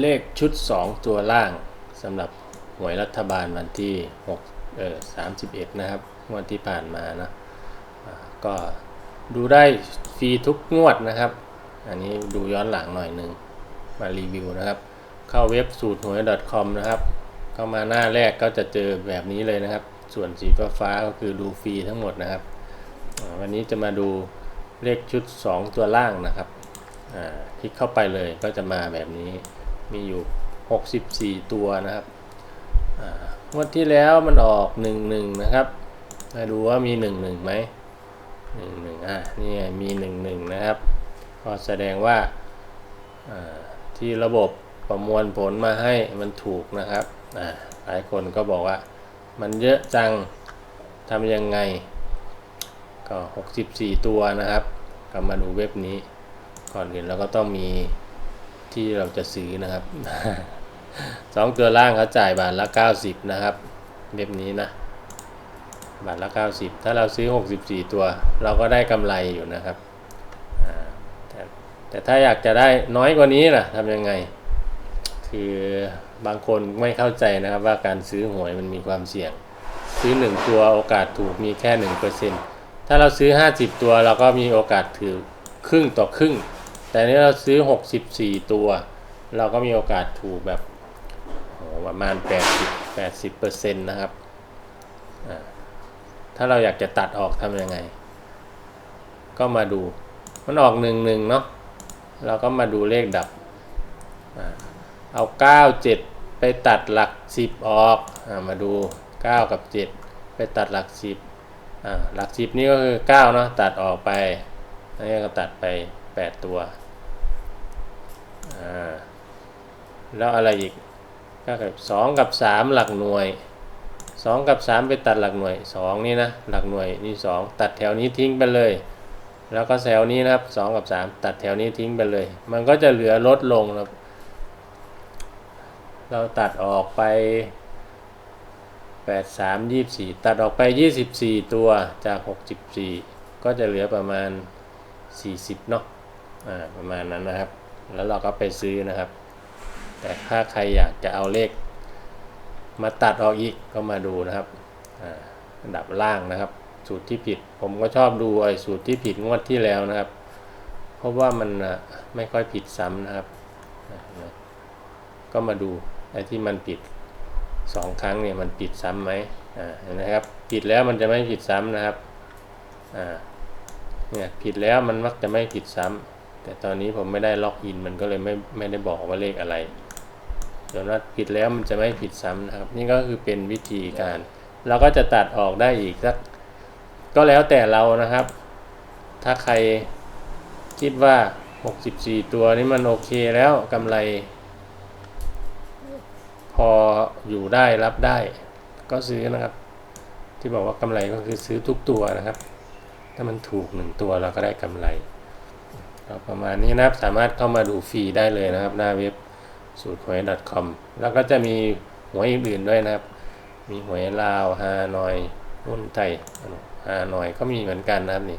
เลขชุด 2 ตัวล่างสำหรับหวยรัฐบาลวันที่6เออ31 นะครับงวดที่ผ่านมานะก็ดูได้ฟรีทุกงวดนะครับ อันนี้ดูย้อนหลังหน่อยหนึ่งมารีวิวนะครับ เข้าเว็บสูตรหวย .com นะครับ เข้ามาหน้าแรกก็จะเจอแบบนี้เลยนะครับ ส่วนสีฟ้าฟ้าก็คือดูฟรีทั้งหมดนะครับ วันนี้จะมาดูเลขชุด 2 ตัวล่างนะครับคลิกเข้าไปเลยก็จะมาแบบนี้ มีอยู่ 64 ตัวนะครับงวดที่แล้วมันออก 11 นะครับ มาดูว่ามี 11ไหม11อะนี่ไงมี 11 นะครับ ก็แสดงว่าที่ระบบประมวลผลมาให้มันถูกนะครับหลายคนก็บอกว่ามันเยอะจังทำยังไง ก็ 64 ตัวนะครับก็มาดูเว็บนี้ ก่อนอื่นเราก็ต้องมี ที่เราจะซื้อนะครับสองตัวล่างเขาจ่ายบาทละ 90 นะครับเว็บนี้นะ บาทละ 90 ถ้าเราซื้อ 64 ตัว เราก็ได้กำไรอยู่นะครับแต่แต่ถ้าอยากจะได้น้อยกว่านี้นะทำยังไง คือบางคนไม่เข้าใจนะครับว่าการซื้อหวยมันมีความเสี่ยง ซื้อ 1 ตัวโอกาสถูกมีแค่ 1%ถ้าเราซื้อ 50 ตัวเราก็มีโอกาสถือครึ่งต่อครึ่ง แต่นี้เราซื้อ 64 ตัว เราก็มีโอกาสถูกแบบประมาณ 80 80%นต์นะครับ ถ้าเราอยากจะตัดออกทำยังไง ก็มาดู มันออกหนึ่งหนึ่งเนาะ เราก็มาดูเลขดับอ่าเอา 9 7 ไปตัดหลัก 10 ออกอามาดู 9 กับ 7 ไปตัดหลัก 10หลัก 10 นี่ก็คือ 9 เนาะ ตัดออกไปอันนี้ก็ตัดไป 8 ตัว แล้วอะไรอีกก็กับ2กับ3หลักหน่วย2กับ3ไปตัดหลักหน่วย2นี่นะหลักหน่วยนี่2ตัดแถวนี้ทิ้งไปเลย แล้วก็แถวนี้นะครับ2กับ3ตัดแถวนี้ทิ้งไปเลย มันก็จะเหลือลดลงครับ เราตัดออกไป8 3 24ตัดออกไป24ตัวจาก64ก็จะเหลือประมาณ40เนาะอ่าประมาณนั้นนะครับ แล้วเราก็ไปซื้อนะครับ แต่ถ้าใครอยากจะเอาเลข มาตัดออกอีกก็มาดูนะครับอันดับล่างนะครับ สูตรที่ผิด ผมก็ชอบดูไอ้สูตรที่ผิดงวดที่แล้วนะครับ เพราะว่ามันไม่ค่อยผิดซ้ำนะครับ ก็มาดูไอ้ที่มันผิดสองครั้งเนี่ยมันผิดซ้ำไหมอ่านไหมครับผิดแล้วมันจะไม่ผิดซ้ำนะครับอ่าเนี่ยผิดแล้วมันมักจะไม่ผิดซ้ำ แต่ตอนนี้ผมไม่ได้ล็อกอินมันก็เลยไม่ไม่ได้บอกว่าเลขอะไรส่วนว่าผิดแล้วมันจะไม่ผิดซ้ำนะครับ นี่ก็คือเป็นวิธีการ เราก็จะตัดออกได้อีกสักก็แล้วแต่เรานะครับ ถ้าใครคิดว่า 64 ตัวนี้มันโอเคแล้วกำไร พออยู่ได้รับได้ ก็ซื้อนะครับ ที่บอกว่ากำไรก็คือซื้อทุกตัวนะครับ ถ้ามันถูกหนึ่งตัวเราก็ได้กำไร ก็ประมาณนี้นะครับสามารถเข้ามาดูฟรีได้เลยนะครับ หน้าเว็บสูตรหวย .com แล้วก็จะมีหวยอื่นๆด้วยนะครับ มีหวยลาวฮานอยหุ้นไทยฮานอยก็มีเหมือนกันนะครับนี่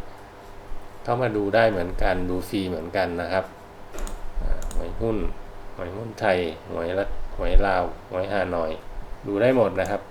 เข้ามาดูได้เหมือนกันดูฟรีเหมือนกันนะครับหวยหุ้นหวยหุ้นไทยหวยหวยลาวหวยฮานอย ดูได้หมดนะครับ